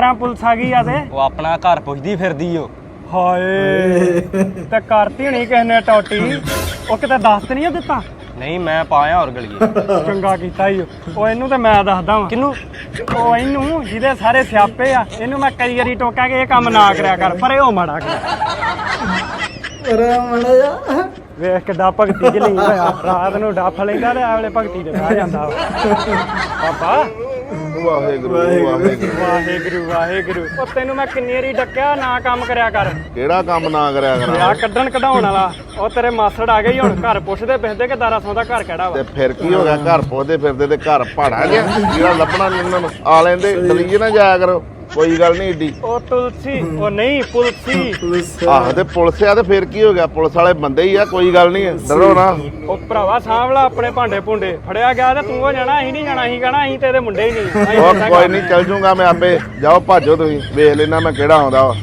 ਰਾਂ police ਆ ਗਈ ਆ ਤੇ। ਉਹ ਆਪਣਾ ਘਰ ਪੁੱਛਦੀ ਫਿਰਦੀ ਓ। ਹਾਏ। ਤੇ ਕਰਤੀ ਹੋਣੀ ਕਿਸੇ ਨੇ ਟੋਟੀ। ਉਹ ਕਿਤੇ ਦੱਸ ਤੇ ਨਹੀਂ ਦਿੱਤਾ? ਨਹੀਂ ਮੈਂ ਪਾਇਆ ਹੋਰ ਗਲੀਏ। ਚੰਗਾ ਕੀਤਾ ਈ ਓ। ਉਹ ਇਹਨੂੰ ਤੇ ਮੈਂ ਦੱਸਦਾ ਵਾਂ। ਕਿਨੂੰ ਉਹ ਇਹਨੂੰ ਜਿਹਦੇ ਸਾਰੇ ਸਿਆਪੇ ਆ ਇਹਨੂੰ ਮੈਂ ਕਈ ਵਾਰੀ ਟੋਕਿਆ ਕਿ ਇਹ ਕੰਮ ਨਾ ਕਰਿਆ ਕਰ ਪਰ ਇਹ ਉਹ ਮਾੜਾ ਕਰ ਅਰੇ ਮੜਾ ਜਾ ਵੇਖ ਕਿੱਦਾਂ ਭਗਤੀ ਚ ਲਈ ਹੋਇਆ। ਰਾਤ ਨੂੰ ਡੱਫ ਲੈਂਦਾ ਤੇ ਆਵਲੇ ਭਗਤੀ ਤੇ ਬਹਿ ਜਾਂਦਾ ਵਾ। ਪਾਪਾ ਵਾਹਿਗੁਰੂ ਵਾਹਿਗੁਰੂ। ਵਾਹਿਗੁਰੂ ਵਾਹਿਗੁਰੂ। ਉਹ ਤੈਨੂੰ ਮੈਂ ਕਿੰਨੀ ਵਾਰੀ ਡੱਕਿਆ ਨਾ ਕੰਮ ਕਰਿਆ ਕਰ। ਕਿਹੜਾ ਕੰਮ ਨਾ ਕਰਿਆ ਕਰਾਂ? ਕੱਢਣ ਕਢਾਉਣ ਵਾਲਾ। ਉਹ ਤੇਰੇ ਮਾਸੜ ਆ ਗਏ ਈ ਹੁਣ ਘਰ ਪੁੱਛਦੇ ਪਿੱਛਦੇ ਕਿ ਦਾਰਾ ਸੌਦਾ ਘਰ ਕਿਹੜਾ ਤੇ ਵਾ ਫਿਰ ਕੀ ਹੋ ਗਿਆ? ਘਰ ਪੋਦੇ ਫਿਰਦੇ ਤੇ ਘਰ ਭਾੜਾ ਗਿਆ ਜਿਹੜਾ ਲੱਭਣਾ ਨੀ ਉਹਨਾਂ ਨੂੰ। ਆ ਲੈਂਦੇ ਦਲੀਏ ਨਾ ਜਾਇਆ ਕਰੋ। ਕੋਈ ਗੱਲ ਨਹੀਂ ਏਡੀ। ਉਹ ਤੁਲਸੀ ਉਹ ਨਹੀਂ ਪੁਲਸੀ। ਆਹ ਤੇ ਪੁਲਿਸ ਆ ਤੇ ਫਿਰ ਕੀ ਹੋ ਗਿਆ? ਪੁਲਿਸ ਵਾਲੇ ਬੰਦੇ ਹੀ ਆ ਕੋਈ ਗੱਲ ਨਹੀਂ ਡਰੋ ਨਾ। ਉਹ ਭਰਾਵਾ ਸਾਂਭਲਾ ਆਪਣੇ ਭਾਂਡੇ ਭੁੰਡੇ। ਫੜਿਆ ਗਿਆ ਤੇ ਤੂੰ ਉਹ ਜਾਣਾ ਅਸੀਂ ਨਹੀਂ ਜਾਣਾ ਅਸੀਂ ਕਹਣਾ ਅਸੀਂ ਤੇ ਇਹਦੇ ਮੁੰਡੇ ਹੀ ਨਹੀਂ। ਅਸੀਂ ਕੋਈ। ਨਹੀਂ ਚੱਲ ਜੂਗਾ ਮੈਂ ਆਪੇ। ਜਾਓ ਭਾਜੋ ਤੁਸੀਂ ਵੇਖ ਲੈਣਾ ਮੈਂ ਕਿਹੜਾ ਆਉਂਦਾ ਵਾ।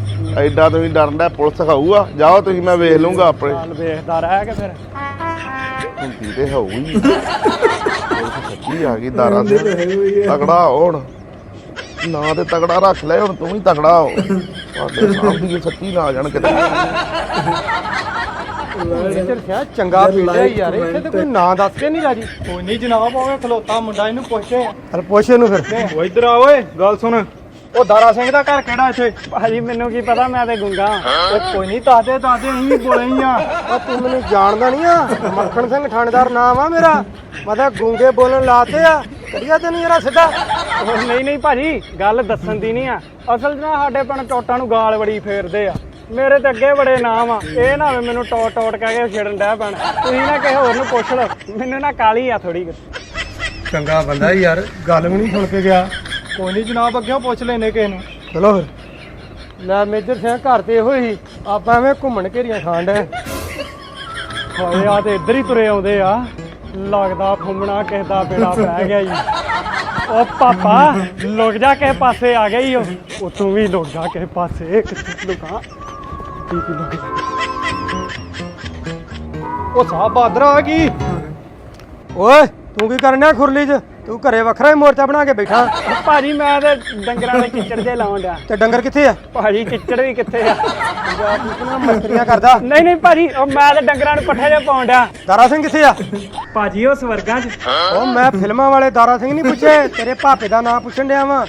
ਐਡਾ ਤੁਸੀਂ ਡਰਦਾ ਪੁਲਿਸ ਖਾਊਗਾ। ਜਾਓ ਤੁਸੀਂ ਮੈਂ ਵੇਖ ਲੂੰਗਾ ਆਪਣੇ ਚੱਲ ਵੇਖਦਾ ਰਹਿ ਕੇ ਫਿਰ। ਹੁੰਦੀ ਤੇ ਹੋਊ ਹੀ ਪੁਲਿਸ ਸੱਚੀ ਆ ਗਈ ਦਾਰਾ ਦੇ। ਤਗੜਾ ਹੋਣ। ਨਾ ਤੇ ਤਗੜਾ ਰੱਖ ਲੈ ਹੁਣ ਤੂੰ ਵੀ ਤਗੜਾ ਹੋ। ਤੁਹਾਡੇ ਸਾਹਮਣੇ ਸੱਚੀ ਨਾ ਆ ਜਾਣ ਕਿਤੇ। ਸਿਆ ਚੰਗਾ ਪੀੜਿਆ ਯਾਰ ਇੱਥੇ ਤੇ ਕੋਈ ਨਾਂ ਦੱਸ ਕੇ ਨਹੀਂ ਰਾਜੀ। ਕੋਈ ਨਹੀਂ ਜਨਾਬ ਉਹ ਖਲੋਤਾ ਮੁੰਡਾ ਇਹਨੂੰ ਪੁੱਛੇ ਚਲ ਪੁੱਛ ਇਹਨੂੰ ਫਿਰ। ਉਹ ਇੱਧਰ ਆ ਓਏ ਗੱਲ ਸੁਣ। ਉਹ ਦਾਰਾ ਸਿੰਘ ਦਾ ਘਰ ਕਿਹੜਾ ਇੱਥੇ? ਭਾਜੀ ਮੈਨੂੰ ਕੀ ਪਤਾ ਮੈਂ ਤੇ ਗੁੰਗਾ। ਉਹ ਕੋਈ ਨਹੀਂ ਦੱਸਦੇ ਦੱਸਦੇ ਅਸੀਂ ਬੋਲੇ ਹੀ ਆ। ਉਹ ਤੂੰ ਮੈਨੂੰ ਜਾਣਦਾ ਨਹੀਂ ਆ? ਮੱਖਣ ਸਿੰਘ ਥਾਣੇਦਾਰ ਨਾਮ ਆ ਮੇਰਾ। ਮੈਂ ਤਾਂ ਗੁੰਗੇ ਬੋਲਣ ਲਾਤੇ ਆ। ਕੜੀਆ ਤੇ ਨਹੀਂ ਜਰਾ ਸਿੱਧਾ? ਉਹ ਨਹੀਂ ਨਹੀਂ ਭਾਜੀ ਗੱਲ ਦੱਸਣ ਦੀ ਨਹੀਂ ਆ। ਅਸਲ 'ਚ ਨਾ ਸਾਡੇ ਪਿੰਡ ਟੋਟਾਂ ਨੂੰ ਗਾਲ ਬੜੀ ਫੇਰਦੇ ਆ। ਮੇਰੇ ਤੇ ਅੱਗੇ ਬੜੇ ਨਾਮ ਆ। ਇਹ ਨਾ ਹੋਵੇ ਮੈਨੂੰ ਟੋਟ ਟੋਟ ਕਹਿ ਕੇ ਛੇੜਨ ਡੈ ਪੈਣ। ਤੁਸੀਂ ਨਾ ਕਿਸੇ ਹੋਰ ਨੂੰ ਪੁੱਛ ਲਓ। ਮੈਨੂੰ ਨਾ ਕਾਲੀ ਆ ਥੋੜੀ ਚੰਗਾ ਬੰਦਾ ਯਾਰ। ਗੱਲ ਵੀ ਨਹੀਂ ਸੁਣ ਕੇ ਗਿਆ। ਕੋਈ ਨਹੀਂ ਜਨਾਬ ਅੱਗੇ ਪੁੱਛ ਲੈਨੇ ਕਿਸੇ ਨੂੰ। ਚਲੋ ਫਿਰ। ਲੈ ਮੇਜਰ ਸਿੰਘ ਘਰ ਤੇ ਇਹੋ ਹੀ। ਆਪਾਂ ਐਵੇਂ ਘੁੰਮਣ ਘੇਰੀਆਂ ਖਾਣ ਡੈ ਹੋਏ ਆ ਤੇ ਇੱਧਰ ਹੀ ਤੁਰੇ ਆਉਂਦੇ ਆ। ਲੱਗਦਾ ਫੁੰਮਣਾ ਕਿਸੇ ਦਾ ਬੇੜਾ ਪੈ ਗਿਆ ਜੀ। ਓ ਪਾਪਾ, ਲੁਕ ਜਾ ਕਿਸੇ ਪਾਸੇ, ਆ ਗਈ ਓ ਉਹ। ਤੂੰ ਵੀ ਲੁਕ ਜਾ ਕਿਸੇ ਪਾਸੇ, ਕਿੱਥੇ ਲੁਕਾ? ਕੀ ਕੀ ਲੁਕ ਉਹ ਸਾਹ ਬਾਦਰ ਆ ਗਈ। ਓਏ, ਤੂੰ ਕੀ ਕਰਨਿਆ ਖੁਰਲੀ 'ਚ? ਤੂੰ ਘਰੇ ਵੱਖਰਾ ਹੀ ਮੋਰਚਾ ਬਣਾ ਕੇ ਬੈਠਾ। ਭਾਜੀ ਮੈਂ ਤੇ ਡੰਗਰਾਂ ਦੇ ਚਿੱਚੜ ਜੇ ਲਾਉਣ ਡਿਆ। ਤੇ ਡੰਗਰ ਕਿੱਥੇ ਆ? ਭਾਜੀ ਚਿੱਚੜ ਵੀ ਕਿੱਥੇ ਆ? ਪੰਜਾਬ ਕਿਤਨਾ ਮਸਤਰੀਆਂ ਕਰਦਾ। ਨਹੀਂ ਨਹੀਂ ਭਾਜੀ ਉਹ ਮੈਂ ਤੇ ਡੰਗਰਾਂ ਨੂੰ ਪੱਠੇ ਜੇ ਪਾਉਣ ਡਿਆ। ਦਾਰਾ ਸਿੰਘ ਕਿੱਥੇ ਆ? ਭਾਜੀ ਉਹ ਸਵਰਗਾਂ 'ਚ। ਉਹ ਮੈਂ ਫਿਲਮਾਂ ਵਾਲੇ ਦਾਰਾ ਸਿੰਘ ਨਹੀਂ ਪੁੱਛੇ ਤੇਰੇ ਭਾਪੇ ਦਾ ਨਾਂ ਪੁੱਛਣ ਡਿਆ ਵਾਂ।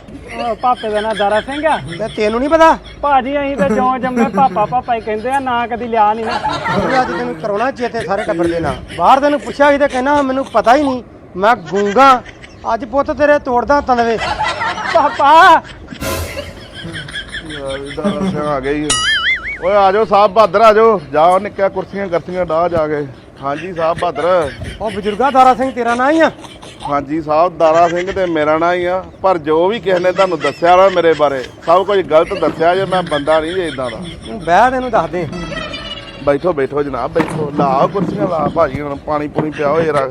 ਭਾਪੇ ਦਾ ਨਾਂ ਦਾਰਾ ਸਿੰਘ ਆ। ਤੇ ਤੈਨੂੰ ਨਹੀਂ ਪਤਾ? ਭਾਜੀ ਅਸੀਂ ਤੇ ਜਿਉਂ ਜੰਮੇ ਪਾਪਾ ਪਾਪਾ ਹੀ ਕਹਿੰਦੇ ਆ ਨਾਂ ਕਦੀ ਲਿਆ ਨਹੀਂ ਨਾ ਅੱਜ ਤੈਨੂੰ ਕਰਾਉਣਾ ਚੇਤੇ ਸਾਰੇ ਟੱਬਰ ਦੇ ਨਾਂ। ਬਾਹਰ ਤੈਨੂੰ ਪੁੱਛਿਆ ਸੀ ਤੇ ਕਹਿਣਾ ਮੈਨੂੰ ਪਤਾ ਹੀ ਨਹੀਂ। ਮੈਂ ਗੂੰਗਾ ਅੱਜ ਪੁੱਤ ਤੇਰੇ ਤੋੜਦਾ ਤਨਵੇ ਪਾਪਾ। ਆ ਗਈ ਓਏ ਆ ਜਾਓ ਸਾਹਿਬ ਬਹਾਦਰ ਆ ਜਾਓ ਜਾਓ ਨਿੱਕਾ ਕੁਰਸੀਆਂ ਕਰਸੀਆਂ ਡਾਹ ਜਾ ਕੇ। ਹਾਂਜੀ ਸਾਹਿਬ ਬਹਾਦਰ। ਉਹ ਬਜ਼ੁਰਗਾ ਦਾਰਾ ਸਿੰਘ ਤੇਰਾ ਨਾਂ ਹੀ ਆ? ਹਾਂਜੀ ਸਾਹਿਬ ਦਾਰਾ ਸਿੰਘ ਤੇ ਮੇਰਾ ਨਾਂ ਹੀ ਆ। ਪਰ ਜੋ ਵੀ ਕਿਸੇ ਨੇ ਤੁਹਾਨੂੰ ਦੱਸਿਆ ਨਾ ਮੇਰੇ ਬਾਰੇ ਸਭ ਕੁਝ ਗਲਤ ਦੱਸਿਆ ਜੇ ਮੈਂ ਬੰਦਾ ਨਹੀਂ ਜੇ ਇਦਾਂ ਦਾ। ਤੂੰ ਬਹਿ ਤੈਨੂੰ ਦੱਸ ਦੇ। ਬੈਠੋ ਬੈਠੋ ਜਨਾਬ ਬੈਠੋ। ਲਾਓ ਕੁਰਸੀਆਂ ਲਾ। ਭਾਜੀ ਹੁਣ ਪਾਣੀ ਪੂਣੀ ਪਿਆਓ ਜਰਾ।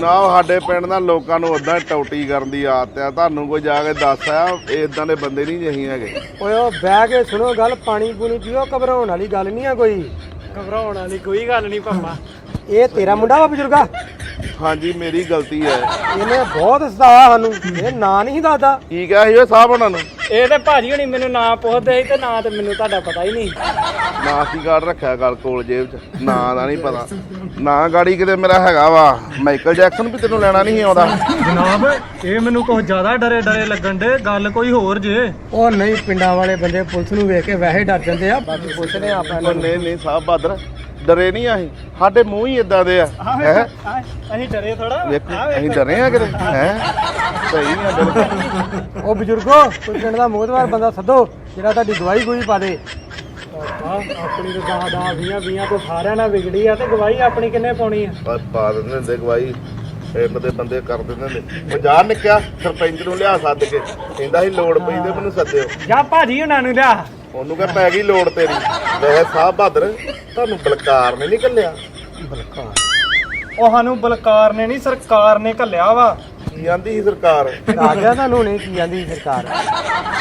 ਜਨਾਬ ਸਾਡੇ ਪਿੰਡ ਦਾ ਲੋਕਾਂ ਨੂੰ ਉਦਾਂ ਟੌਟੀ ਕਰਨ ਦੀ ਆਦਤ ਆ। ਤੁਹਾਨੂੰ ਕੋਈ ਜਾ ਕੇ ਦੱਸ ਆ ਇਦਾਂ ਦੇ ਬੰਦੇ ਨਹੀਂ ਜਹੀ ਹੈਗੇ। ਓਏ ਉਹ ਬਹਿ ਕੇ ਸੁਣੋ ਗੱਲ ਪਾਣੀ ਪੂਣੀ ਪੀਓ ਘਬਰਾਉਣ ਵਾਲੀ ਗੱਲ ਨਹੀਂ ਆ ਕੋਈ। ਘਬਰਾਉਣ ਵਾਲੀ ਕੋਈ ਗੱਲ ਨਹੀਂ ਪਾਪਾ ਇਹ ਤੇਰਾ ਮੁੰਡਾ ਵਾ ਬਜ਼ੁਰਗਾ? ਹਾਂਜੀ ਮੇਰੀ ਗਲਤੀ ਹੈ। ਇਹਨੇ ਬਹੁਤ ਸਤਾਇਆ ਸਾਨੂੰ। ਇਹ ਨਾਂ ਨਹੀਂ ਦੱਸਦਾ। ਕੀ ਕਿਹਾ ਸੀ ਓਏ ਸਾਹਿਬ ਉਹਨਾਂ ਨੂੰ? ਇਹ ਤੇ ਭਾਜੀ ਹੁਣੀ ਮੈਨੂੰ ਨਾਂ ਪੁੱਛਦੇ ਸੀ ਤੇ ਨਾਂ ਤੇ ਮੈਨੂੰ ਤੁਹਾਡਾ ਪਤਾ ਹੀ ਨਹੀਂ। ਨਾਂ ਸੀ ਕਾਰਡ ਰੱਖਿਆ ਗੱਲ ਕੋਲ ਜੇਬ 'ਚ ਨਾਂ ਦਾ ਨਹੀਂ ਪਤਾ। ਨਾਂ ਗਾੜੀ ਕਿਤੇ ਮੇਰਾ ਹੈਗਾ ਵਾ। ਮਾਈਕਲ ਜੈਕਸਨ ਵੀ ਤੈਨੂੰ ਲੈਣਾ ਨਹੀਂ ਆਉਂਦਾ। ਜਨਾਬ ਇਹ ਮੈਨੂੰ ਕੁਝ ਜ਼ਿਆਦਾ ਡਰੇ ਡਰੇ ਲੱਗਣ ਦੇ ਗੱਲ ਕੋਈ ਹੋਰ ਜੇ। ਉਹ ਨਹੀਂ ਪਿੰਡਾਂ ਵਾਲੇ ਬੰਦੇ ਪੁਲਿਸ ਨੂੰ ਵੇਖ ਕੇ ਵੈਸੇ ਡਰ ਜਾਂਦੇ ਆ। ਬਾਕੀ ਪੁੱਛਦੇ ਆ ਆਪਾਂ ਉਹ ਨਹੀਂ ਨਹੀਂ ਸਾਹਿਬ ਬਹਾਦਰ ਡਰੇ ਨਹੀਂ ਅਸੀਂ। ਸਾਡੇ ਮੂੰਹ ਹੀ ਇਦਾਂ ਦੇ ਆ। ਹੈ? ਅਸੀਂ ਡਰੇ ਥੋੜਾ ਅਸੀਂ ਡਰੇ ਆ ਕਿਤੇ। ਹੈ? ਸਹੀ ਨਹੀਂ ਆ ਬਿਲਕੁਲ। ਉਹ ਬਜ਼ੁਰਗੋ ਕੋਈ ਪਿੰਡ ਦਾ ਮੋਹਦਵਾਰ ਬੰਦਾ ਸੱਦੋ ਜਿਹੜਾ ਤੁਹਾਡੀ ਗਵਾਹੀ ਗੋਈ ਪਾ ਦੇ। ਆਪਣੀ ਤਾਂ ਦਸ ਦਸ ਵੀਆਂ ਵੀਆਂ ਤੋਂ ਸਾਰਿਆਂ ਨਾਲ ਵਿਗੜੀ ਆ ਤੇ ਗਵਾਹੀ ਆਪਣੀ ਕਿੰਨੇ ਪਾਉਣੀ ਆ? ਪਰ ਪਾ ਦਿੰਦੇ ਹੁੰਦੇ ਗਵਾਈ ਪਿੰਡ ਦੇ ਬੰਦੇ ਕਰ ਦਿੰਦੇ ਹੁੰਦੇ। ਉਹ ਜਾ ਨਿਕਿਆ ਸਰਪੰਚ ਨੂੰ ਲਿਆ ਸੱਦ ਕੇ ਕਹਿੰਦਾ ਸੀ ਲੋੜ ਪਈ ਤੇ ਮੈਨੂੰ ਸੱਦਿਓ। ਜਾ ਭਾਜੀ ਉਹਨਾਂ ਨੂੰ ਲਿਆ। ਉਹਨੂੰ ਕਹ ਪੈ ਗਈ ਲੋੜ ਤੇਰੀ। ਵੈਸੇ ਸਾਹਿਬ ਬਹਾਦਰ ਤੁਹਾਨੂੰ ਬਲਕਾਰ ਨੇ ਨਹੀਂ ਕੱਲਿਆ ਉਹ ਸਾਨੂੰ ਬਲਕਾਰ ਨੇ ਨਹੀਂ ਸਰਕਾਰ ਨੇ ਘੱਲਿਆ ਵਾ। ਕੀ ਆਂਦੀ ਸੀ ਸਰਕਾਰ? ਆ ਗਿਆ ਤੁਹਾਨੂੰ ਨਹੀਂ ਕੀ ਜਾਂਦੀ ਸਰਕਾਰ?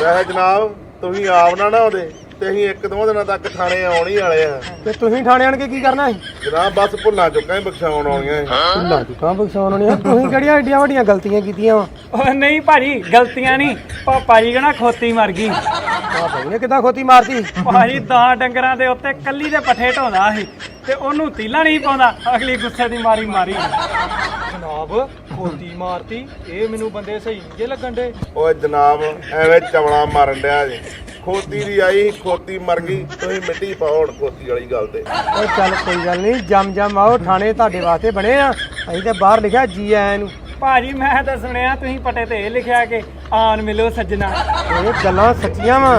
ਵੈਸੇ ਜਨਾਬ ਤੁਸੀਂ ਆਪ ਨਾ ਨਾ ਉਹਦੇ ਤੇ ਅਸੀਂ ਇੱਕ ਦੋ ਦਿਨਾਂ ਤੱਕ ਥਾਣੇ ਆਉਣ ਹੀ ਵਾਲੇ ਆ। ਤੇ ਤੁਸੀਂ ਥਾਣੇ ਆਣ ਕੇ ਕੀ ਕਰਨਾ ਸੀ? ਜਨਾਬ ਬਸ ਭੁੱਲਾਂ ਚੁੱਕਾਂ ਹੀ ਬਖਸ਼ਾਉਣ ਆਉਣੀਆਂ ਸੀ। ਭੁੱਲਾਂ ਚੁੱਕਾਂ ਬਖਸ਼ਾਉਣ ਨਹੀਂ ਤੁਸੀਂ ਕਿਹੜੀਆਂ ਏਡੀਆਂ ਵੱਡੀਆਂ ਗਲਤੀਆਂ ਕੀਤੀਆਂ ਵਾ? ਉਹ ਨਹੀਂ ਭਾਜੀ ਗਲਤੀਆਂ ਨਹੀਂ। ਪਾਪਾ ਜੀ ਕਹਣਾ ਖੋਤੀ ਮਰ ਗਈ। ਆ ਭਾਈ ਨੇ ਕਿਦਾਂ ਖੋਤੀ ਮਾਰਤੀ? ਭਾਜੀ ਤਾਂ ਡੰਗਰਾਂ ਦੇ ਉੱਤੇ ਕੱਲੀ ਦੇ ਪੱਠੇ ਢੋਂਦਾ ਸੀ ਤੇ ਉਹਨੂੰ ਤੀਲਾ ਨਹੀਂ ਪਾਉਂਦਾ। ਅਗਲੀ ਗੁੱਸੇ ਦੀ ਮਾਰੀ ਮਾਰੀ। ਜਨਾਬ ਖੋਤੀ ਮਾਰਤੀ। ਇਹ ਮੈਨੂੰ ਬੰਦੇ ਸਹੀ ਨਹੀਂ ਜੇ ਲੱਗਣ ਦੇ। ਓਏ ਜਨਾਬ ਐਵੇਂ ਚਵਲਾ ਮਾਰਨ ਡਿਆ ਜੀ। ਖੋਤੀ ਦੀ ਆਈ ਖੋਤੀ ਮਰ ਗਈ ਤੁਸੀਂ ਮਿੱਟੀ ਪਾਓ ਹੁਣ ਖੋਤੀ ਵਾਲੀ ਗੱਲ ਤੇ। ਓਏ ਚੱਲ ਕੋਈ ਗੱਲ ਨਹੀਂ ਜਮ ਜਮ ਆਓ ਥਾਣੇ ਤੁਹਾਡੇ ਵਾਸਤੇ ਬਣੇ ਆ। ਅਸੀਂ ਤੇ ਬਾਹਰ ਲਿਖਿਆ ਜੀ ਆਇਆਂ ਨੂੰ। ਭਾਜੀ ਮੈਂ ਤਾਂ ਸੁਣਿਆ ਤੁਸੀਂ ਪੱਟੇ ਤੇ ਇਹ ਲਿਖਿਆ ਕਿ ਆਨ ਮਿਲੋ ਸੱਜਣਾ। ਇਹ ਗੱਲਾਂ ਸੱਚੀਆਂ ਵਾ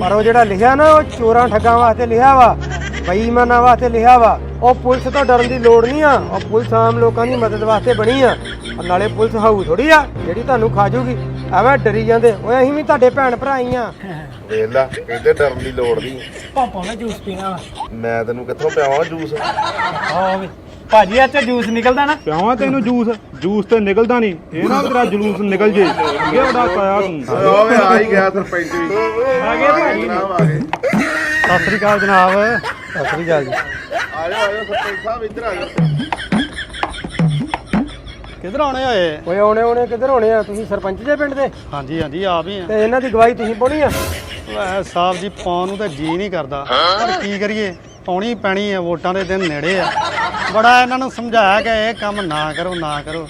ਪਰ ਉਹ ਜਿਹੜਾ ਲਿਖਿਆ ਨਾ ਉਹ ਚੋਰਾਂ ਠੱਗਾਂ ਵਾਸਤੇ ਲਿਖਿਆ ਵਾ ਬੇਈਮਾਨਾਂ ਵਾਸਤੇ ਲਿਖਿਆ ਵਾ। ਉਹ ਪੁਲਿਸ ਤੋਂ ਡਰਨ ਦੀ ਲੋੜ ਨਹੀਂ ਆ ਉਹ ਪੁਲਿਸ ਆਮ ਲੋਕਾਂ ਦੀ ਮਦਦ ਵਾਸਤੇ ਬਣੀ ਆ। ਨਾਲੇ ਪੁਲਿਸ ਹਾਊ ਥੋੜੀ ਆ ਜਿਹੜੀ ਤੁਹਾਨੂੰ ਖਾ ਜੂਗੀ ਐਵੇਂ ਡਰੀ ਜਾਂਦੇ ਓਏ ਅਸੀਂ ਵੀ ਤੁਹਾਡੇ ਭੈਣ ਭਰਾ ਹੀ ਆ। ਵੇਖ ਲੈ ਕਹਿੰਦੇ ਡਰਨ ਦੀ ਲੋੜ ਨਹੀਂ। ਪਾਪਾ ਨੇ ਜੂਸ ਪੀਣਾ। ਵਾ ਮੈਂ ਤੈਨੂੰ ਕਿੱਥੋਂ ਪਿਆਵਾਂ ਜੂਸ? ਆਹ ਵੇ ਭਾਜੀ ਇਹ ਚ ਜੂਸ ਨਿਕਲਦਾ ਨਾ। ਪਿਆਵਾਂ ਤੈਨੂੰ ਜੂਸ? ਜੂਸ ਤੇ ਨਿਕਲਦਾ ਨਹੀਂ। ਇਹ ਨਾ ਤੇਰਾ ਜਲੂਸ ਨਿਕਲ ਜੇ। ਅੱਗੇ ਬੜਾ ਕਾਇਆ ਤੂੰ। ਓਏ ਆ ਹੀ ਗਿਆ ਸਰਪੰਚ ਵੀ। ਆ ਗਏ ਭਾਜੀ। ਆ ਗਏ ਸਤਿ ਸ੍ਰੀ ਅਕਾਲ ਜਨਾਬ। ਸਤਿ ਸ੍ਰੀ ਅਕਾਲ ਜੀ। ਆ ਜਾਓ ਆ ਜਾਓ ਸਰਪੰਚ ਸਾਹਿਬ ਇੱਧਰ ਆ ਜਾਓ। ਕਿੱਧਰ ਆਉਣੇ ਹੋਏ? ਓਏ ਆਉਣੇ ਆਉਣੇ ਕਿੱਧਰ ਹੋਣੇ ਆ? ਤੁਸੀਂ ਸਰਪੰਚ ਦੇ ਪਿੰਡ ਦੇ? ਹਾਂਜੀ ਹਾਂਜੀ ਆਪ ਹੀ ਆ। ਤੇ ਇਹਨਾਂ ਦੀ ਗਵਾਹੀ ਤੁਸੀਂ ਪਾਉਣੀ ਆ? ਵੈ ਸਾਹਿਬ ਜੀ ਪਾਉਣ ਨੂੰ ਤਾਂ ਜੀ ਨਹੀਂ ਕਰਦਾ। ਪਰ ਕੀ ਕਰੀਏ? ਪਾਉਣੀ ਪੈਣੀ ਆ ਵੋਟਾਂ ਦੇ ਦਿਨ ਨੇੜੇ ਆ। ਬੜਾ ਇਹਨਾਂ ਨੂੰ ਸਮਝਾਇਆ ਕਿ ਇਹ ਕੰਮ ਨਾ ਕਰੋ ਨਾ ਕਰੋ।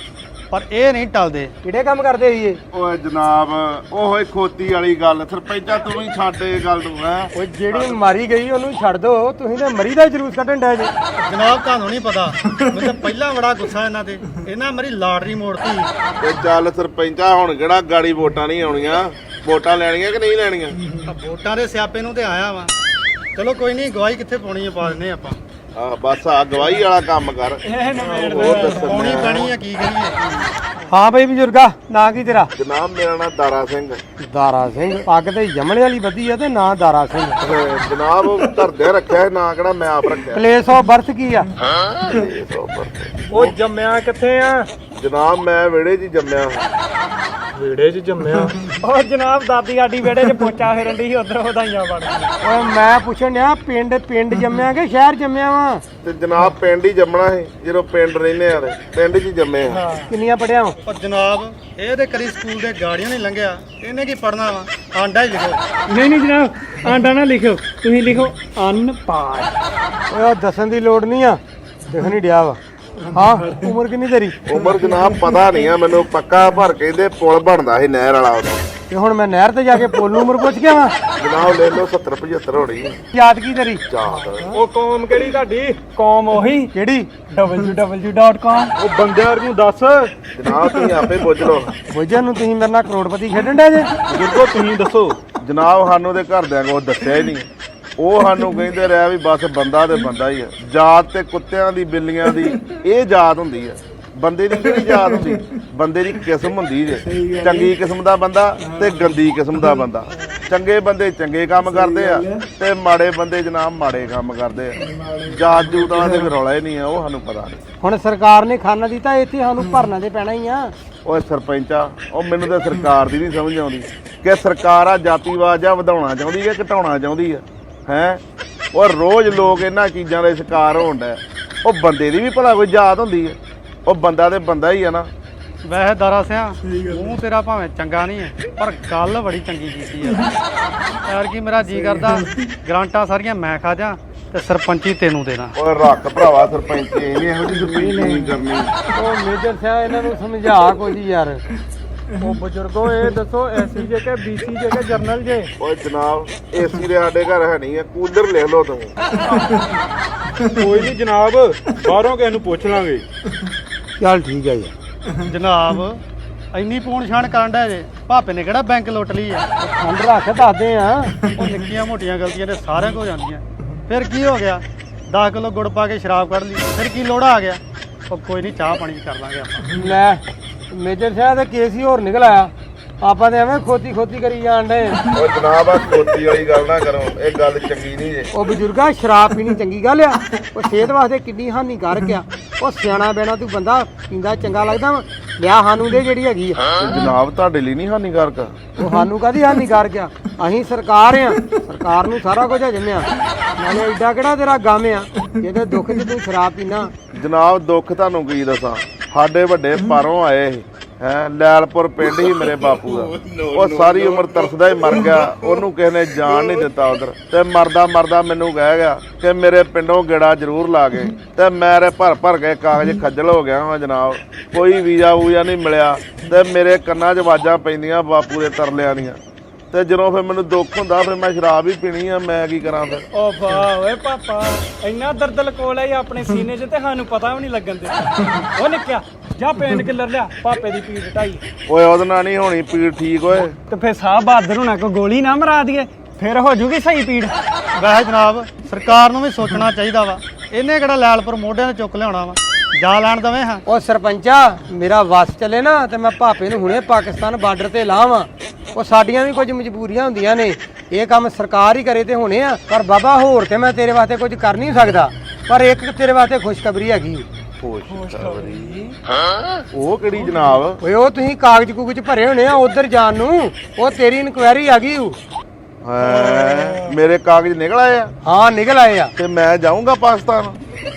ਪਰ ਇਹ ਨਹੀਂ ਟਲਦੇ। ਕਿਹੜੇ ਕੰਮ ਕਰਦੇ ਸੀ ਇਹ? ਓਏ ਜਨਾਬ ਉਹ ਹੀ ਖੋਤੀ ਵਾਲੀ ਗੱਲ। ਸਰਪੰਚਾ ਤੂੰ ਵੀ ਛੱਡ ਇਹ ਗੱਲ ਨੂੰ ਹੈ? ਓਏ ਜਿਹੜੀ ਮਾਰੀ ਗਈ ਉਹਨੂੰ ਛੱਡ ਦਿਓ ਤੁਸੀਂ ਤੇ ਮਰੀ ਦਾ ਹੀ ਜਲੂਸ ਕੱਢਣ ਡਏ ਜੇ। ਜਨਾਬ ਤੁਹਾਨੂੰ ਨਹੀਂ ਪਤਾ। ਮੈਨੂੰ ਤਾਂ ਪਹਿਲਾਂ ਬੜਾ ਗੁੱਸਾ ਇਹਨਾਂ ਤੇ। ਇਹਨਾਂ ਮੇਰੀ ਲਾਟਰੀ ਮੋੜਤੀ। ਤੇ ਚੱਲ ਸਰਪੰਚਾ ਹੁਣ ਕਿਹੜਾ ਗਾੜੀ ਵੋਟਾਂ ਨਹੀਂ ਆਉਣੀਆਂ? ਵੋਟਾਂ ਲੈਣੀਆਂ ਕਿ ਨਹੀਂ ਲੈਣੀਆਂ? ਵੋਟਾਂ ਦੇ ਸਿਆਪੇ ਨੂੰ ਤੇ ਆਇਆ ਵਾ। ਚਲੋ ਕੋਈ ਨਹੀਂ ਗਵਾਹੀ ਕਿੱਥੇ ਪਾਉਣੀ ਆ ਪਾ ਦਿੰਦੇ ਆਪਾਂ। ਆ ਬਸ ਆ ਗਵਾਹੀ ਵਾਲਾ ਕੰਮ ਕਰ। ਦੱਸਣ ਡਿਆ। ਪੈਣੀ ਆ ਕੀ ਕਰੀਏ? ਹਾਂ ਬਈ ਬਜ਼ੁਰਗਾ ਨਾਂ ਕੀ ਤੇਰਾ? ਜਨਾਬ ਮੇਰਾ ਨਾਮ ਦਾਰਾ ਸਿੰਘ। ਦਾਰਾ ਸਿੰਘ ਪੱਗ ਤੇ ਜਮਣੇ ਵਾਲੀ ਬੱਦੀ ਆ ਤੇ ਨਾਂ ਦਾਰਾ ਸਿੰਘ। ਅਹ ਜਨਾਬ ਉਹ ਧਰਦੇ ਰੱਖਿਆ ਨਾ ਕਿਹੜਾ ਮੈਂ ਆਪ ਰੱਖਿਆ। ਪਲੇਸ ਆਫ ਬਰਥ ਕੀ ਆ? ਇਹ ਸੌ ਪਰ- ਉਹ ਜੰਮਿਆ ਕਿੱਥੇ ਆ? ਜਨਾਬ ਮੈਂ ਵਿਹੜੇ 'ਚ ਹੀ ਜੰਮਿਆ। ਵਿੜੇ 'ਚ ਜੰਮਿਆ। ਉਹ ਜਨਾਬ ਦਾਦੀ ਸਾਡੀ ਵਿਹੜੇ 'ਚ ਪੋਚਾ ਫੇਰਨ ਦੀ ਸੀ ਉਧਰ ਵਧਾਈਆਂ ਬਣ ਓਏ ਮੈਂ ਪੁੱਛਣ ਡਿਆ ਪਿੰਡ ਪਿੰਡ ਜੰਮਿਆ ਕਿ ਸ਼ਹਿਰ ਜੰਮਿਆ ਵਾ? ਤੇ ਜਨਾਬ ਪਿੰਡ ਹੀ ਜੰਮਣਾ ਸੀ ਜਦੋਂ ਪਿੰਡ ਰਹਿੰਦੇ ਆ ਤੇ ਪਿੰਡ 'ਚ ਹੀ ਜੰਮੇ ਆ। ਕਿੰਨੀਆਂ ਪੜਿਆ ਵਾ? ਪਰ ਜਨਾਬ ਇਹ ਤੇ ਕਰੀ ਸਕੂਲ ਦੇ ਗਾੜੀਆਂ ਨਹੀਂ ਲੰਘਿਆ ਇਹਨੇ ਕੀ ਪੜਨਾ ਵਾ? ਆਂਡਾ ਹੀ ਲਿਖੋ। ਨਹੀਂ ਨਹੀਂ ਜਨਾਬ ਆਂਡਾ ਨਾ ਲਿਖਿਓ ਤੁਸੀਂ ਲਿਖੋ ਅਨਪਾੜ। ਓਏ ਉਹ ਦੱਸਣ ਦੀ ਲੋੜ ਨਹੀਂ ਆ ਦੇਖ ਨਹੀਂ ਡਿਆ ਵਾ। ਹਾਂ ਉਮਰ ਕਿੰਨੀ ਤੇਰੀ? ਉਮਰ ਜਨਾਬ ਪਤਾ ਨਹੀਂ ਆ ਮੈਨੂੰ ਪੱਕਾ ਭਰ ਕਹਿੰਦੇ ਪੁਲ ਬਣਦਾ ਸੀ ਨਹਿਰ ਵਾਲਾ ਉਦੋਂ। ਤੇ ਹੁਣ ਮੈਂ ਨਹਿਰ ਤੇ ਜਾ ਕੇ ਪੁੱਲ ਨੂੰ ਉਮਰ ਪੁੱਛ ਗਿਆ ਵਾ ਜਨਾਬ ਲੈ ਲਓ 70 75 ਹੋਣੀ ਯਾਦ ਕੀ ਤੇਰੀ? ਚਾਹਤ ਉਹ ਕੌਮ ਕਿਹੜੀ ਤੁਹਾਡੀ? ਕੌਮ ਉਹੀ। ਕਿਹੜੀ? www.com ਉਹ ਬੰਦਿਆਂ ਨੂੰ ਦੱਸ। ਜਨਾਬ ਤੁਸੀਂ ਆਪੇ ਪੁੱਛ ਲਓ। ਬੁੱਝਣ ਨੂੰ ਤੁਸੀਂ ਮੇਰੇ ਨਾਲ ਕਰੋੜਪਤੀ ਖੇਡਣ ਡਿਆ ਜੇ? ਤੁਸੀਂ ਦੱਸੋ। ਜਨਾਬ ਸਾਨੂੰ ਦੇ ਘਰਦਿਆਂ ਕੋਲ ਦੱਸਿਆ ਹੀ ਨਹੀਂ। ਉਹ ਸਾਨੂੰ ਕਹਿੰਦੇ ਰਿਹਾ ਵੀ ਬਸ ਬੰਦਾ ਤੇ ਬੰਦਾ ਹੀ ਆ। ਜਾਤ ਤੇ ਕੁੱਤਿਆਂ ਦੀ ਬਿੱਲੀਆਂ ਦੀ ਇਹ ਜਾਤ ਹੁੰਦੀ ਆ। ਬੰਦੇ ਦੀ ਕਿਹੜੀ ਜਾਤ ਹੁੰਦੀ? ਬੰਦੇ ਦੀ ਕਿਸਮ ਹੁੰਦੀ ਜੇ। ਚੰਗੀ ਕਿਸਮ ਦਾ ਬੰਦਾ ਤੇ ਗੰਦੀ ਕਿਸਮ ਦਾ ਬੰਦਾ। ਚੰਗੇ ਬੰਦੇ ਚੰਗੇ ਕੰਮ ਕਰਦੇ ਆ ਤੇ ਮਾੜੇ ਬੰਦੇ ਜਨਾਬ ਮਾੜੇ ਕੰਮ ਕਰਦੇ ਆ। ਜਾਤ ਜੂਤ ਫਿਰ ਰੌਲਾ ਹੀ ਨਹੀਂ ਆ ਉਹ ਸਾਨੂੰ ਪਤਾ ਨਹੀਂ। ਹੁਣ ਸਰਕਾਰ ਨੇ ਖਾਨਾ ਦਿੱਤਾ ਇੱਥੇ ਸਾਨੂੰ ਭਰਨਾ ਤੇ ਪੈਣਾ ਹੀ ਆ। ਓਏ ਸਰਪੰਚਾ ਉਹ ਮੈਨੂੰ ਤਾਂ ਸਰਕਾਰ ਦੀ ਨਹੀਂ ਸਮਝ ਆਉਂਦੀ ਕਿ ਸਰਕਾਰ ਆ ਜਾਤੀਵਾਦ ਜਾਂ ਵਧਾਉਣਾ ਚਾਹੁੰਦੀ ਹੈ ਘਟਾਉਣਾ ਚਾਹੁੰਦੀ ਹੈ। ਹੈ? ਉਹ ਰੋਜ਼ ਲੋਕ ਇਹਨਾਂ ਚੀਜ਼ਾਂ ਦੇ ਸ਼ਿਕਾਰ ਹੋਣ ਡੈ ਉਹ ਬੰਦੇ ਦੀ ਵੀ ਭਲਾ ਕੋਈ ਜਾਤ ਹੁੰਦੀ ਹੈ ਉਹ ਬੰਦਾ ਤੇ ਬੰਦਾ ਹੀ ਆ ਨਾ। ਵੈਸੇ ਦਾਰਾ ਸਿਆ ਮੂੰਹ ਤੇਰਾ ਭਾਵੇਂ ਚੰਗਾ ਨਹੀਂ ਹੈ ਪਰ ਗੱਲ ਬੜੀ ਚੰਗੀ ਕੀਤੀ ਆ ਯਾਰ ਕੀ ਮੇਰਾ ਜੀ ਕਰਦਾ ਗਰਾਂਟਾਂ ਸਾਰੀਆਂ ਮੈਂ ਖਾ ਜਾ ਤੇ ਸਰਪੰਚੀ ਤੈਨੂੰ ਦੇਣਾ। ਓਏ ਰੱਖ ਭਰਾਵਾ ਸਰਪੰਚ ਇਹਨੇ ਇਹੋ ਜਿਹੀ ਸਰਪੰਚ ਨਹੀਂ ਕਰਨੀ। ਉਹ ਮੇਜਰ ਸਾਹਿਬ ਇਹਨਾਂ ਨੂੰ ਸਮਝਾ ਕੁਝ ਯਾਰ। ਉਹ ਬਜ਼ੁਰਗੋ ਇਹ ਦੱਸੋ ਐਸੀ ਜੇ ਕਿ ਬੀਸੀ ਜੇ ਕਿ ਜਰਨਲ ਜੇ? ਓਏ ਜਨਾਬ ਏਸੀ ਦੇ ਸਾਡੇ ਘਰ ਹੈ ਨਹੀਂ ਆ ਕੂਲਰ ਲਿਖ ਲਓ ਤੁਸੀਂ। ਕੋਈ ਨਹੀਂ ਜਨਾਬ ਬਾਹਰੋਂ ਕਿਸੇ ਨੂੰ ਪੁੱਛ ਲਾਂਗੇ। ਚੱਲ ਠੀਕ ਹੈ ਯਾਰ ਜਨਾਬ ਇੰਨੀ ਪੂਣ ਛਾਣ ਕਰਨ ਦਾ ਜੇ ਭਾਪੇ ਨੇ ਕਿਹੜਾ ਬੈਂਕ ਲੁੱਟ ਲਈ ਆ? ਠੰਡ ਰੱਖ ਦੱਸਦੇ ਆ। ਉਹ ਨਿੱਕੀਆਂ ਮੋਟੀਆਂ ਗਲਤੀਆਂ ਤੇ ਸਾਰਿਆਂ ਕੋ ਜਾਂਦੀਆਂ। ਫਿਰ ਕੀ ਹੋ ਗਿਆ? 10 ਕਿਲੋ ਗੁੜ ਪਾ ਕੇ ਸ਼ਰਾਬ ਕੱਢ ਲਈ। ਫਿਰ ਕੀ ਲੋੜਾ ਆ ਗਿਆ? ਉਹ ਕੋਈ ਨਹੀਂ ਚਾਹ ਪਾਣੀ ਕਰ ਲਾਂਗੇ ਆਪਾਂ। ਲੈ ਮੇਜਰ ਸਾਹਿਬ ਦਾ ਕੇਸ ਹੀ ਹੋਰ ਨਿਕਲ ਆਇਆ। ਆਪਾਂ ਤੇ ਐਵੇਂ ਖੋਤੀ ਖੋਤੀ ਕਰੀ ਜਾਣ ਡੇ ਉਹ ਜਨਾਬ ਆ ਖੋਤੀ ਵਾਲੀ ਗੱਲ ਨਾ ਕਰੋ। ਇਹ ਗੱਲ ਚੰਗੀ ਨਹੀਂ ਜੇ। ਉਹ ਬਜ਼ੁਰਗਾ ਸ਼ਰਾਬ ਪੀਣੀ ਚੰਗੀ ਗੱਲ ਆ। ਉਹ ਸਿਹਤ ਵਾਸਤੇ ਕਿੰਨੀ ਹਾਨੀਕਾਰਕ ਆ। ਉਹ ਸਿਆਣਾ ਬੈਣਾ ਤੂੰ ਬੰਦਾ ਪੀਂਦਾ ਚੰਗਾ ਲੱਗਦਾ ਵਾ। ਲਿਆ ਸਾਨੂੰ ਦੇ ਜਿਹੜੀ ਹੈਗੀ ਆ। ਤੇ ਜਨਾਬ ਤੁਹਾਡੇ ਲਈ ਨਹੀਂ ਹਾਨੀਕਾਰਕ। ਉਹ ਸਾਨੂੰ ਕਾਦੀ ਹਾਨੀਕਾਰਕ ਆ? ਅਸੀਂ ਸਰਕਾਰ ਆ। ਸਰਕਾਰ ਨੂੰ ਸਾਰਾ ਕੁਝ ਹਜਮ ਆ ਨਾਲੇ ਐਡਾ ਕਿਹੜਾ ਤੇਰਾ ਗਮ ਆ? ਜਿਹਦੇ ਦੁੱਖ 'ਚ ਤੂੰ ਸ਼ਰਾਬ ਪੀਣਾ ਜਨਾਬ ਦੁੱਖ ਤੁਹਾਨੂੰ ਕੀ ਦੱਸਾਂ? ਸਾਡੇ ਵੱਡੇ ਪਰੋਂ ਆਏ ਸੀ ਹੈ ਲੈਲਪੁਰ ਪਿੰਡ ਹੀ ਮੇਰੇ ਬਾਪੂ ਦਾ। ਉਹ ਸਾਰੀ ਉਮਰ ਤਰਸਦਾ ਹੀ ਮਰ ਗਿਆ ਉਹਨੂੰ ਕਿਸੇ ਨੇ ਜਾਣ ਨਹੀਂ ਦਿੱਤਾ ਉਧਰ। ਤੇ ਮਰਦਾ ਮਰਦਾ ਮੈਨੂੰ ਕਹਿ ਗਿਆ ਕਿ ਮੇਰੇ ਪਿੰਡੋਂ ਗੇੜਾ ਜ਼ਰੂਰ ਲਾ ਕੇ ਤੇ ਮੇਰੇ ਭਰ ਭਰ ਕੇ ਕਾਗਜ਼ ਖੱਜਲ ਹੋ ਗਿਆ ਹਾਂ ਜਨਾਬ। ਕੋਈ ਵੀਜ਼ਾ ਵੂਜਾ ਨਹੀਂ ਮਿਲਿਆ ਤੇ ਮੇਰੇ ਕੰਨਾਂ 'ਚ ਆਵਾਜ਼ਾਂ ਪੈਂਦੀਆਂ ਬਾਪੂ ਦੇ ਤਰਲਿਆਂ ਦੀਆਂ। ਤੇ ਜਦੋਂ ਫਿਰ ਮੈਨੂੰ ਦੁੱਖ ਹੁੰਦਾ ਫਿਰ ਮੈਂ ਸ਼ਰਾਬ ਹੀ ਪੀਣੀ ਆ ਮੈਂ ਕੀ ਕਰਾਂ ਫਿਰ? ਓ ਵਾਹ ਓਏ ਪਾਪਾ ਇੰਨਾ ਦਰਦ ਲਕੋਲ ਹੈ ਆਪਣੇ ਸੀਨੇ 'ਚ ਤੇ ਸਾਨੂੰ ਪਤਾ ਵੀ ਨਹੀਂ ਲੱਗਣ ਦੇ ਉਹ ਨਿੱਕਿਆ ਜਾ ਪੇਨ ਕਿਲਰ ਲਿਆ ਪਾਪੇ ਦੀ ਪੀੜ ਢਾਈ ਓਏ ਉਹਦੇ ਨਾਲ ਨਹੀਂ ਹੋਣੀ ਪੀੜ ਠੀਕ ਓਏ। ਤੇ ਫੇਰ ਸਾਹ ਬਹਾਦਰ ਹੋਣਾ ਕੋ ਗੋਲੀ ਨਾ ਮਰਾ ਦਈਏ ਫਿਰ ਹੋ ਜੂਗੀ ਸਹੀ ਪੀੜ। ਵੈਸੇ ਜਨਾਬ ਸਰਕਾਰ ਨੂੰ ਵੀ ਸੋਚਣਾ ਚਾਹੀਦਾ ਵਾ। ਇਹਨੇ ਕਿਹੜਾ ਲੈਲਪੁਰ ਮੋਢਿਆਂ ਤੇ ਚੁੱਕ ਲਿਆਉਣਾ ਵਾ? ਜਾ ਲੈਣ ਦਵੇਂ ਹਾਂ। ਉਹ ਸਰਪੰਚਾ ਮੇਰਾ ਵਸ ਚੱਲੇ ਨਾ ਤੇ ਮੈਂ ਭਾਪੇ ਨੂੰ ਹੁਣੇ ਪਾਕਿਸਤਾਨ ਬਾਰਡਰ ਤੇ ਲਾਵਾਂ। ਉਹ ਸਾਡੀਆਂ ਵੀ ਕੁਝ ਮਜਬੂਰੀਆਂ ਹੁੰਦੀਆਂ ਨੇ। ਇਹ ਕੰਮ ਸਰਕਾਰ ਹੀ ਕਰੇ ਤੇ ਹੋਣੇ ਆ। ਪਰ ਬਾਬਾ ਹੋਰ ਤੇ ਮੈਂ ਤੇਰੇ ਵਾਸਤੇ ਕੁਝ ਕਰ ਨਹੀਂ ਸਕਦਾ। ਪਰ ਇੱਕ ਤੇਰੇ ਵਾਸਤੇ ਖੁਸ਼ਖਬਰੀ ਹੈਗੀ। ਖੁਸ਼ਖਬਰੀ? ਉਹ ਕਿਹੜੀ ਜਨਾਬ? ਓਏ ਉਹ ਤੁਸੀਂ ਕਾਗਜ਼ ਕੁਗਜ਼ ਭਰੇ ਹੋਣੇ ਆ ਉਧਰ ਜਾਣ ਨੂੰ। ਉਹ ਤੇਰੀ ਇਨਕੁਆਇਰੀ ਆ ਗਈ। ਓ। ਮੇਰੇ ਕਾਗਜ਼ ਨਿਕਲ ਆਏ ਆ? ਹਾਂ ਨਿਕਲ ਆਏ ਆ। ਤੇ ਮੈਂ ਜਾਊਂਗਾ ਪਾਕਿਸਤਾਨ?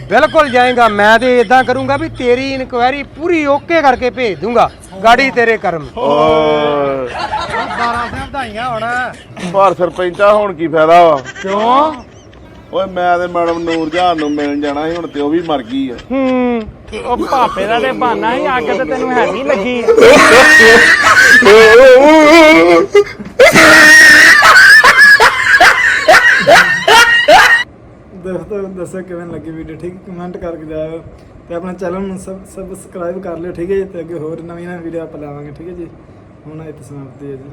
ਬਿਲਕੁਲ ਜਾਏਗਾ। ਮੈਂ ਤੇ ਇਦਾਂ ਕਰੂੰਗਾ ਵੀ ਤੇਰੀ ਇਨਕੁਆਇਰੀ ਪੂਰੀ ਓਕੇ ਕਰਕੇ ਭੇਜ ਦੂੰਗਾ। ਗਾੜੀ ਤੇਰੇ ਕਰਮ। ਓਏ 12 ਸੇ ਵਧਾਈਆਂ ਹੁਣ। ਪਰ ਸਰਪੰਚਾ ਹੁਣ ਕੀ ਫਾਇਦਾ ਵਾ? ਕਿਉਂ? ਓਏ ਮੈਂ ਤੇ ਮੈਡਮ ਨੂਰ ਜਹਾਨ ਨੂੰ ਮਿਲਣ ਜਾਣਾ ਸੀ ਹੁਣ ਤੇ ਉਹ ਵੀ ਮਰ ਗਈ ਆ। ਹੂੰ। ਉਹ ਪਾਪੇ ਦਾ ਤੇ ਬਹਾਨਾ ਹੀ ਅੱਗ ਤੇ ਤੈਨੂੰ ਹੈ ਨਹੀਂ ਲੱਗੀ। ਦੋਸਤੋ ਦੱਸੋ ਕਿਵੇਂ ਲੱਗੀ ਵੀਡੀਓ ਠੀਕ? ਕਮੈਂਟ ਕਰਕੇ ਜਾਇਓ। ਤੇ ਆਪਣਾ ਚੈਨਲ ਨੂੰ ਸਬ ਸਬਸਕ੍ਰਾਈਬ ਕਰ ਲਿਓ ਠੀਕ ਹੈ ਜੀ? ਤੇ ਅੱਗੇ ਹੋਰ ਨਵੀਆਂ ਨਵੀਆਂ ਵੀਡੀਓ ਆਪਾਂ ਲਾਵਾਂਗੇ ਠੀਕ ਹੈ ਜੀ? ਹੁਣ ਇੱਥੇ ਸਮਾਪਤੀ ਹੈ ਜੀ।